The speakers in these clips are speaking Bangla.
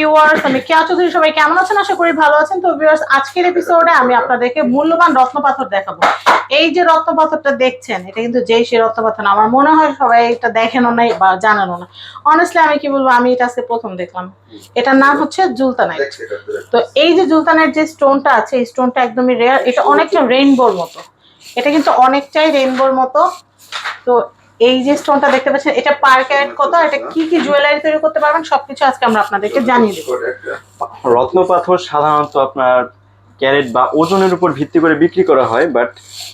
ভিউয়ার্স আমি কেয়া চৌধুরী সবাই কেমন আছেন? আশা করি ভালো আছেন। তো ভিউয়ার্স আজকের এপিসোডে আমি আপনাদেরকে মূল্যবান রত্নপাথর দেখাবো। এই যে রত্নপাথরটা দেখছেন এটা কিন্তু যেই সেই রত্নপাথর না। আমার মনে হয় সবাই এটা দেখেনও নাই বা জানানো না। অনেস্টলি আমি কি বলব আমি এটা আজকে প্রথম দেখলাম। এটার নাম হচ্ছে জুলতানাইট তো এই যে জুলতানের যে স্টোনটা আছে এই স্টোনটা একদমই রেয়ার এটা অনেকটা রেইনবোর মতো। এটা কিন্তু অনেকটাই রেইনবোর মতো। তো এই যে স্টোনটা দেখতে পাচ্ছেন এটা পার ক্যারেট কত এটা কি কি জুয়েলারি তৈরি করতে পারবেন সবকিছু আজকে আমরা আপনাদেরকে জানিয়ে দেবো। রত্ন পাথর সাধারণত আপনার ক্যারেট বা ওজনের উপর ভিত্তি করে বিক্রি করা হয় বাট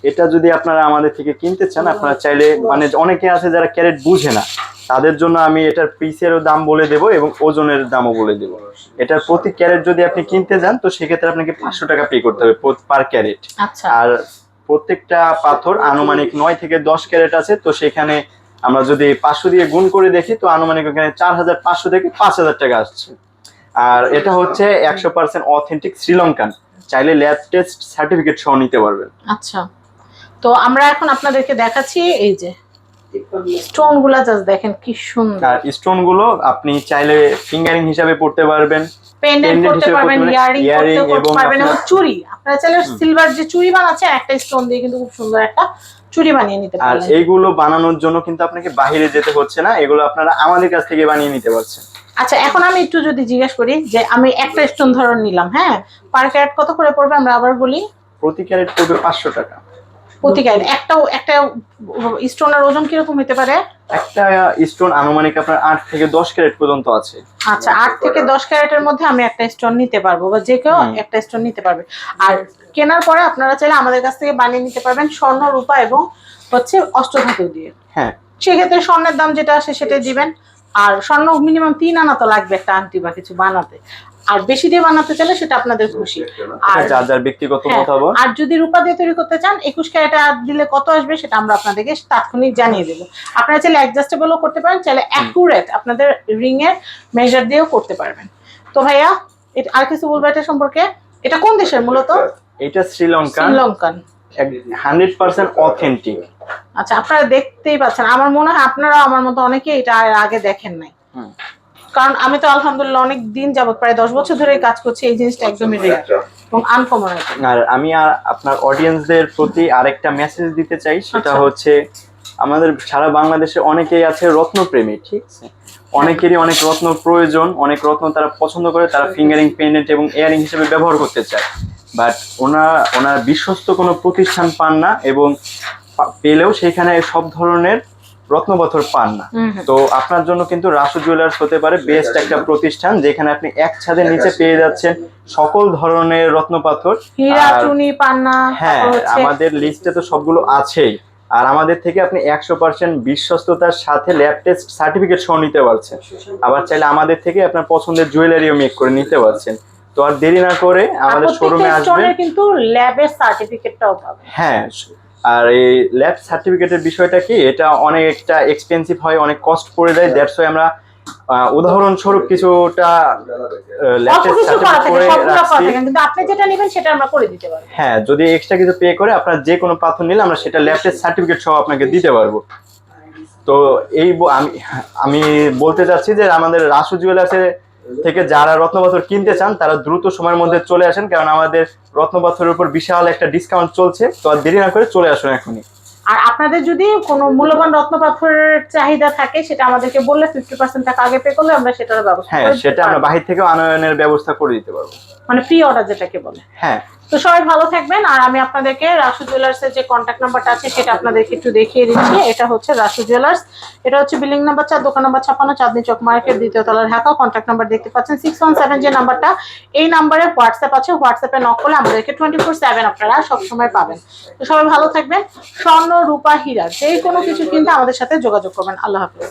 এটা যদি আপনারা আমাদের থেকে কিনতে চান আপনারা চাইলে মানে অনেকে আছে যারা ক্যারেট বুঝে না তাদের জন্য আমি এটার পিসেরও দাম বলে দেব এবং ওজনের দামও বলে দেব। এটার প্রতি ক্যারেট যদি আপনি কিনতে যান তো সেক্ষেত্রে আপনাকে পাঁচশো টাকা পে করতে হবে পার ক্যারেট আচ্ছা। আর প্রত্যেকটা পাথর আনুমানিক নয় থেকে দশ ক্যারেট আছে, তো সেখানে আমরা যদি পাঁচশো দিয়ে গুণ করে দেখি, তো আনুমানিক ওখানে চার হাজার পাঁচশো থেকে পাঁচ হাজার টাকা আসছে। আর এটা হচ্ছে একশো পার্সেন্ট অথেন্টিক শ্রীলঙ্কান। চাইলে ল্যাব টেস্ট সার্টিফিকেট সহ নিতে পারবেন। আচ্ছা। তো আমরা এখন আপনাদেরকে দেখাচ্ছি, এই যে স্টোনগুলা জাস্ট দেখেন কি সুন্দর। আর স্টোনগুলো আপনি চাইলে ফিঙ্গারিং হিসাবে পড়তে পারবেন পেন্ডেন্ট করতে পারবেন ইয়ারিং করতে পারবেন। এবং চুড়ি আপনারা চাইলে সিলভার যে চুড়ি বানাচ্ছে একটা স্টোন দিয়ে কিন্তু খুব সুন্দর একটা চুড়ি বানিয়ে নিতে আর পারবেন এইগুলো বানানোর জন্য কিন্তু আপনাকে বাইরে যেতে হচ্ছে না এগুলো আপনারা আমাদের কাছ থেকে বানিয়ে নিতে পারছেন। আচ্ছা এখন আমি একটু যদি জিজ্ঞেস করি যে আমি একটা স্টোন ধরন নিলাম হ্যাঁ? পার ক্যারেট কত করে পড়বে আমরা আবার বলি? প্রতি ক্যারেট পড়বে পাঁচশো টাকা। প্রতি ক্যারেট একটা একটা স্টোনের ওজন কীরকম হতে পারে? একটা স্টোন আনুমানিক আপনার আট থেকে দশ ক্যারেট পর্যন্ত আছে। আচ্ছা আট থেকে দশ ক্যারেটের মধ্যে আমি একটা স্টোন নিতে পারব বা যে কেউ। একটা স্টোন নিতে পারবে। আর কেনার পরে আপনারা চাইলে আমাদের কাছ থেকে বানিয়ে নিতে পারবেন স্বর্ণ রূপা এবং হচ্ছে অষ্টধাতু দিয়ে। হ্যাঁ। সেক্ষেত্রে স্বর্ণের দাম যেটা আসে সেটা দিবেন। আর স্বর্ণ মিনিমাম তিন আনা তো লাগবে একটা আংটি বা কিছু বানাতে। আর বেশি দিয়ে বানাতে চাইলে সেটা আপনাদের খুশি। আর এটা যার যার ব্যক্তিগত হ্যাঁ, মতামত? আর যদি রূপা দিয়ে তৈরি করতে চান একুশ ক্যারেট আর দিলে কত আসবে সেটা আমরা আপনাদেরকে তাৎক্ষণিক জানিয়ে দেবো। আপনারা চাইলে অ্যাডজাস্টেবলও করতে পারেন চাইলে অ্যাকুরেট আপনাদের রিং এর মেজার দিয়েও করতে পারবেন। তো ভাইয়া এটা আর কিছু বলব এটা সম্পর্কে? এটা কোন দেশের মূলত? এটা Sri Lanka. Sri Lankan. Hundred percent authentic আচ্ছা আপনারা দেখতেই পাচ্ছেন। আমার মনে হয় আপনারা আমার মতো অনেকে এটা আগে দেখেন নাই। কারণ আমি তো আলহামদুলিল্লাহ অনেক দিন যাবত প্রায় দশ বছর ধরে কাজ করছি এই জিনিসটা একদমই রেয়ার এবং আনকমন আর আমি আর আপনার অডিয়েন্সদের প্রতি আরেকটা মেসেজ দিতে চাই সেটা আচ্ছা। হচ্ছে আমাদের সারা বাংলাদেশে অনেকেই আছে রত্নপ্রেমী ঠিক আছে? অনেকেরই অনেক রত্ন প্রয়োজন অনেক রত্ন তারা পছন্দ করে তারা ফিঙ্গারিং পেন্ডেন্ট এবং এয়ারিং হিসেবে ব্যবহার করতে চায়। বাট ওনার ওনার বিশ্বস্ত কোনো প্রতিষ্ঠান পান না এবং পেলেও সেখানে সব ধরনের রত্নপাথর পান না। তো আপনার জন্য কিন্তু রাসু জুয়েলার্স হতে পারে বেস্ট একটা প্রতিষ্ঠান যেখানে আপনি এক ছাদের নিচে পেয়ে যাচ্ছেন সকল ধরনের রত্নপাথর হীরা পান্না হ্যাঁ আমাদের লিস্টে তো সবগুলো আছেই। আর আমাদের থেকে আপনি একশো পার্সেন্ট বিশ্বস্ততার সাথে ল্যাব টেস্ট সার্টিফিকেট সহ নিতে পারছেন। আবার চাইলে আমাদের থেকে আপনার পছন্দের জুয়েলারিও মেক করে নিতে পারছেন। তো আর দেরি না করে আমাদের শোরুমে আসবেন। কিন্তু ল্যাবের সার্টিফিকেটটাও পাবে হ্যাঁ আর এই ল্যাব সার্টিফিকেটের বিষয়টা কি? এটা অনেকটা এক্সপেন্সিভ হয় অনেক কস্ট পড়ে যায় দ্যাটস ওয়াই আমরা উদাহরণস্বরূপ কিছুটা হ্যাঁ যদি এক্সট্রা কিছু পে করে আপনার যে কোনো পাথর নিলে আমরা সেটা ল্যাব সার্টিফিকেট সহ আপনাকে দিতে পারব। তো এই আমি আমি বলতে চাচ্ছি যে আমাদের রাসু জুয়েলার্সের থেকে যারা রত্নপাথর কিনতে চান তারা দ্রুত সময়ের মধ্যে চলে আসেন কারণ আমাদের রত্নপাথরের উপর বিশাল একটা ডিসকাউন্ট চলছে। তো আর দেরি না করে চলে আসুন এখনই। আর আপনাদের যদি কোনো মূল্যবান রত্ন পাথরের চাহিদা থাকে সেটা আমাদেরকে বললে ফিফটি পার্সেন্ট টাকা আগে পে করলে আমরা সেটার ব্যবস্থা হ্যাঁ সেটা আমরা বাহির থেকে আনয়নের ব্যবস্থা করে দিতে পারব। মানে প্রি অর্ডার যেটাকে বলে। হ্যাঁ তো সবাই ভালো থাকবেন। আর আমি আপনাদেরকে রাসু জুয়েলার্সের যে কন্ট্যাক্ট নাম্বারটা আছে সেটা আপনাদেরকে একটু দেখিয়ে দিচ্ছি। এটা হচ্ছে রাসু জুয়েলার্স এটা হচ্ছে বিল্ডিং নাম্বার চার, দোকান নাম্বার ছাপান্ন চাঁদনি চক মার্কেট, দ্বিতীয় তলার ঢাকা কন্ট্যাক্ট নাম্বার দেখতে পাচ্ছেন সিক্স ওয়ান সেভেন যে নাম্বারটা এই নাম্বারে হোয়াটসঅ্যাপ আছে। হোয়াটসঅ্যাপে নক করলে আমাদেরকে টোয়েন্টি ফোর সেভেন আপনারা সবসময় পাবেন। তো সবাই ভালো থাকবেন। স্বর্ণ রূপা হীরা যে কোনো কিছু কিনতে আমাদের সাথে যোগাযোগ করবেন। আল্লাহ হাফিজ।